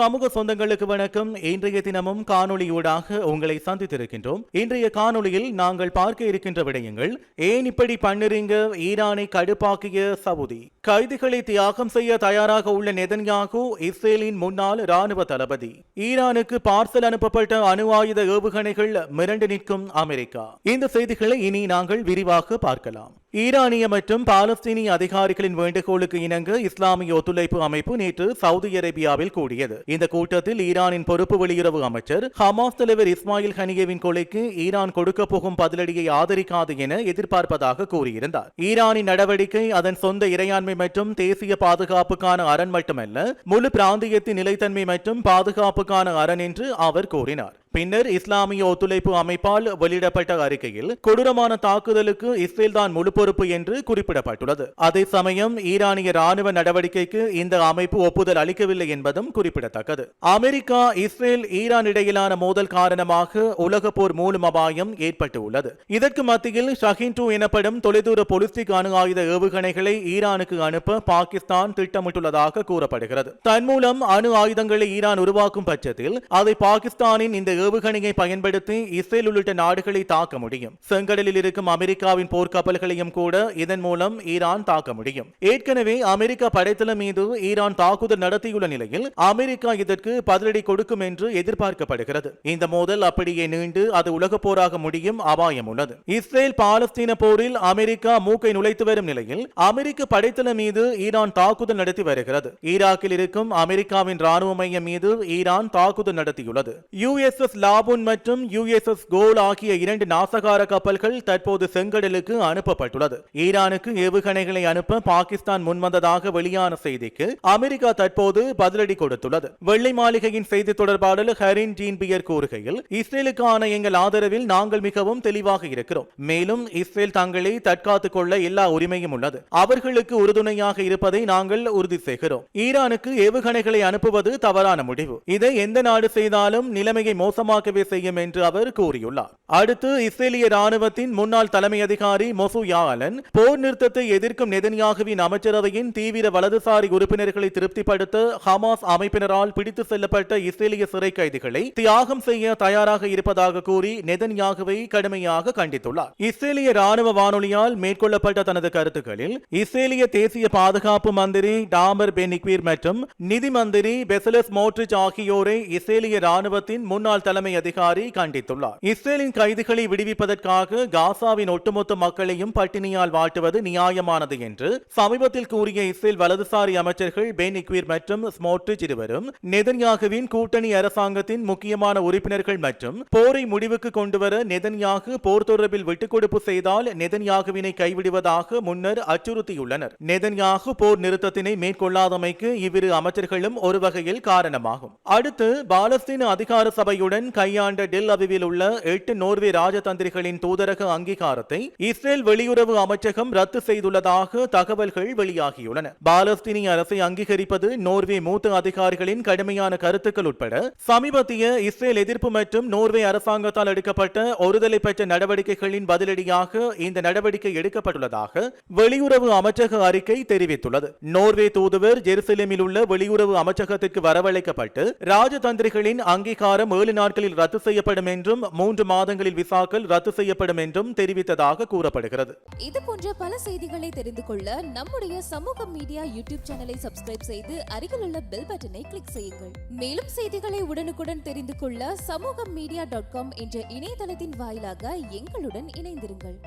சமூக சொந்தங்களுக்கு வணக்கம். இன்றைய தினமும் காணொளியூடாக உங்களை சந்தித்திருக்கின்றோம். இன்றைய காணொளியில் நாங்கள் பார்க்க இருக்கின்ற விடயங்கள் ஏன் இப்படி பண்ணுறீங்க ஈரானை கடுப்பாக்கிய சவுதி? கைதிகளை தியாகம் செய்ய தயாராக உள்ள நெதன்யாகு இஸ்ரேலின் முன்னாள் ராணுவ தளபதி. ஈரானுக்கு பார்சல் அனுப்பப்பட்ட அணு ஆயுத ஏவுகணைகள் மிரண்டு நிற்கும் அமெரிக்கா. இந்த செய்திகளை இனி நாங்கள் விரிவாக பார்க்கலாம். ஈரானிய மற்றும் பாலஸ்தீனிய அதிகாரிகளின் வேண்டுகோளுக்கு இணங்க இஸ்லாமிய ஒத்துழைப்பு அமைப்பு நேற்று சவுதி அரேபியாவில் கூடியது. இந்த கூட்டத்தில் ஈரானின் பொறுப்பு வெளியுறவு அமைச்சர் ஹமாஸ் தலைவர் இஸ்மாயில் ஹனியேவின் கொலைக்கு ஈரான் கொடுக்க போகும் பதிலடியை ஆதரிக்காது என எதிர்பார்ப்பதாக கூறியிருந்தார். ஈரானின் நடவடிக்கை அதன் சொந்த இறையாண்மை மற்றும் தேசிய பாதுகாப்புக்கான அரண் மட்டுமல்ல முழு பிராந்தியத்தின் நிலைத்தன்மை மற்றும் பாதுகாப்புக்கான அரண் என்று அவர் கூறினார். பின்னர் இஸ்லாமிய ஒத்துழைப்பு அமைப்பால் வெளியிடப்பட்ட அறிக்கையில் கொடூரமான தாக்குதலுக்கு இஸ்ரேல் தான் முழு பொறுப்பு என்று குறிப்பிடப்பட்டுள்ளது. அதே சமயம் ஈரானிய ராணுவ நடவடிக்கைக்கு இந்த அமைப்பு ஒப்புதல் அளிக்கவில்லை என்பதும் குறிப்பிடத்தக்கது. அமெரிக்கா இஸ்ரேல் ஈரான் இடையிலான மோதல் காரணமாக உலக போர் மூலம் அபாயம் ஏற்பட்டு உள்ளது இதற்கு மத்தியில் ஷஹின் டூ எனப்படும் தொலைதூர பொலிஸ்டிக் அணு ஆயுத ஏவுகணைகளை ஈரானுக்கு அனுப்ப பாகிஸ்தான் திட்டமிட்டுள்ளதாக கூறப்படுகிறது. தன் மூலம் அணு ஆயுதங்களை ஈரான் உருவாக்கும் பட்சத்தில் அதை பாகிஸ்தானின் இந்த ஏவுகணையை பயன்படுத்தி இஸ்ரேல் உள்ளிட்ட நாடுகளை தாக்க முடியும். செங்கடலில் இருக்கும் அமெரிக்காவின் போர்க்கப்பல்களையும் கூட இதன் மூலம் ஈரான் தாக்க முடியும். ஏற்கனவே அமெரிக்க படைத்தளம் மீது ஈரான் தாக்குதல் நடத்தியுள்ள நிலையில் அமெரிக்கா இதற்கு பதிலடி கொடுக்கும் என்று எதிர்பார்க்கப்படுகிறது. இந்த மோதல் அப்படியே நீண்டு அது உலக போராக முடியும் அபாயம் உள்ளது. இஸ்ரேல் பாலஸ்தீன போரில் அமெரிக்கா மூக்கை நுழைத்து வரும் நிலையில் அமெரிக்க படைத்தளம் மீது ஈரான் தாக்குதல் நடத்தி வருகிறது. ஈராக்கில் இருக்கும் அமெரிக்காவின் ராணுவ மையம் மீது ஈரான் தாக்குதல் நடத்தியுள்ளது. யுஎஸ்எஸ் லாபுன் மற்றும் யுஎஸ்எஸ் கோல் ஆகிய இரண்டு நாசகார கப்பல்கள் தற்போது செங்கடலுக்கு அனுப்பப்பட்டுள்ளது. ஈரானுக்கு ஏவுகணைகளை அனுப்ப பாகிஸ்தான் முன்வந்ததாக வெளியான செய்திக்கு அமெரிக்கா தற்போது பதிலடி கொடுத்துள்ளது. வெள்ளை மாளிகையின் செய்தி தொடர்பாளர் ஹரின் டீன்பியர் கூறுகையில் இஸ்ரேலுக்கான எங்கள் ஆதரவில் நாங்கள் மிகவும் தெளிவாக இருக்கிறோம். மேலும் இஸ்ரேல் தங்களை தற்காத்துக் கொள்ள எல்லா உரிமையும் உள்ளது. அவர்களுக்கு உறுதுணையாக இருப்பதை நாங்கள் உறுதி செய்கிறோம். ஈரானுக்கு ஏவுகணைகளை அனுப்புவது தவறான முடிவு. இதை எந்த நாடு செய்தாலும் நிலைமையை மோச மோசமாக்கவே செய்யும் என்று அவர் கூறியுள்ளார். அடுத்து இஸ்ரேலிய ராணுவத்தின் முன்னாள் தலைமை அதிகாரி மொசு யாலன் போர் நிறுத்தத்தை எதிர்க்கும் நெதன்யாகுவின் அமைச்சரவையின் தீவிர வலதுசாரி உறுப்பினர்களை திருப்திப்படுத்த ஹமாஸ் அமைப்பினரால் பிடித்து செல்லப்பட்ட இஸ்ரேலிய சிறை கைதிகளை தியாகம் செய்ய தயாராக இருப்பதாக கூறி நெதன்யாகுவை கடுமையாக கண்டித்துள்ளார். இஸ்ரேலிய ராணுவ வானொலியால் மேற்கொள்ளப்பட்ட தனது கருத்துக்களில் இஸ்ரேலிய தேசிய பாதுகாப்பு மந்திரி டாமர் பெனிக்வீர் மற்றும் நிதி மந்திரி பெசலஸ் மோட்ரிச் ஆகியோரை இஸ்ரேலிய ராணுவத்தின் முன்னாள் தலைமை அதிகாரி கண்டித்துள்ளார். இஸ்ரேலின் கைதிகளை விடுவிப்பதற்காக காசாவின் ஒட்டுமொத்த மக்களையும் பட்டினியால் வாட்டுவது நியாயமானது என்று சமீபத்தில் கூறிய இஸ்ரேல் வலதுசாரி அமைச்சர்கள் பென் இக்வீர் மற்றும் ஸ்மோட்ரிச் இருவரும் நெதன்யாகுவின் கூட்டணி அரசாங்கத்தின் முக்கியமான உறுப்பினர்கள் மற்றும் போரை முடிவுக்கு கொண்டுவர நெதன்யாகு போர் தொடர்பில் விட்டுக் கொடுப்பு செய்தால் நெதன்யாகுவினை கைவிடுவதாக முன்னர் அச்சுறுத்தியுள்ளனர். நெதன்யாகு போர் நிறுத்தத்தினை மேற்கொள்ளாதமைக்கு இவ்விரு அமைச்சர்களும் ஒரு வகையில் காரணமாகும். அடுத்து பாலஸ்தீன அதிகார சபையுடன் கையாண்ட டெல் அபிவில் உள்ள எட்டு நோர்வே ராஜதந்திரிகளின் தூதரக அங்கீகாரத்தை இஸ்ரேல் வெளியுறவு அமைச்சகம் ரத்து செய்துள்ளதாக தகவல்கள் வெளியாகியுள்ளன. பாலஸ்தீனிய அரசை அங்கீகரிப்பது நோர்வே மூத்த அதிகாரிகளின் கடுமையான கருத்துக்கள் உட்பட சமீபத்திய இஸ்ரேல் எதிர்ப்பு மற்றும் நோர்வே அரசாங்கத்தால் எடுக்கப்பட்ட ஒருதலை பெற்ற நடவடிக்கைகளின் பதிலடியாக இந்த நடவடிக்கை எடுக்கப்பட்டுள்ளதாக வெளியுறவு அமைச்சக அறிக்கை தெரிவித்துள்ளது. நோர்வே தூதுவர் ஜெருசலேமில் உள்ள வெளியுறவு அமைச்சகத்திற்கு வரவழைக்கப்பட்டு ராஜதந்திரிகளின் அங்கீகாரம் ஏழு நாட்களில் ரத்து செய்யப்படும் என்றும் மூன்று மாதங்களில் விசாக்கள் ரத்து செய்யப்படும் என்றும் தெரிவித்ததாக கூறப்படுகிறது. இது போன்ற பல செய்திகளை தெரிந்து கொள்ள நம்முடைய சமூக மீடியா யூடியூப் சேனலை சப்ஸ்கிரைப் செய்து அருகில் உள்ள பெல் பட்டனை கிளிக் செய்யுங்கள். மேலும் செய்திகளை உடனுக்குடன் தெரிந்து கொள்ள சமூக மீடியா டாட் காம் என்ற இணையதளத்தின் வாயிலாக எங்களுடன் இணைந்திருங்கள்.